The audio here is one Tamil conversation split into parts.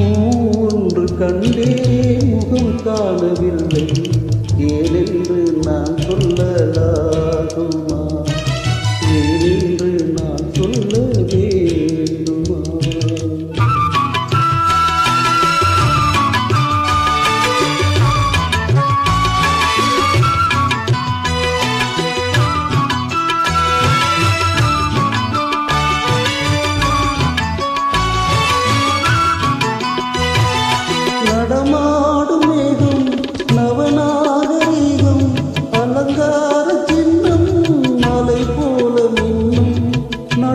பூ ஒன்று கண்டே முகம் காணவில்லை. ஏ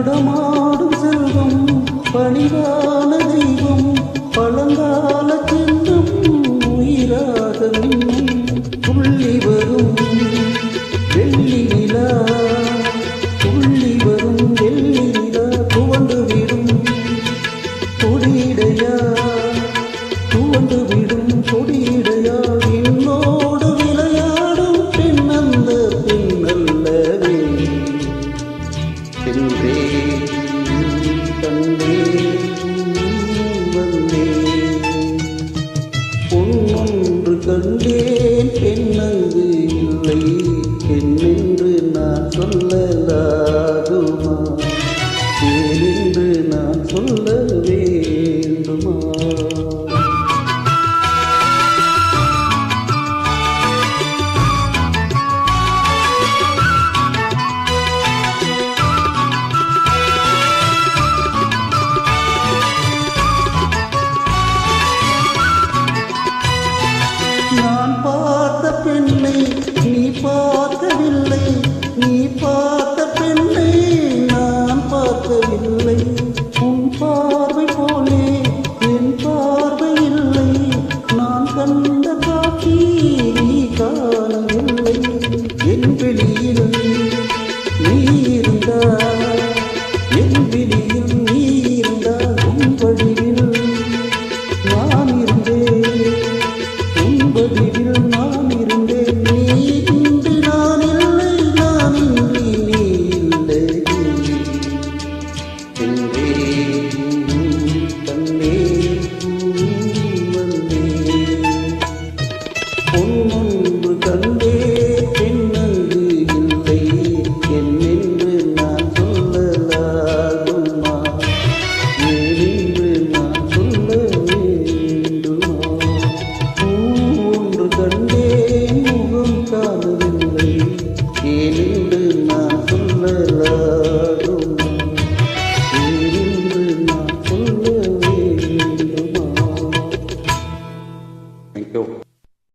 நடமாடும் செல்வம் பணிவார் என்றே தந்தே 你怕。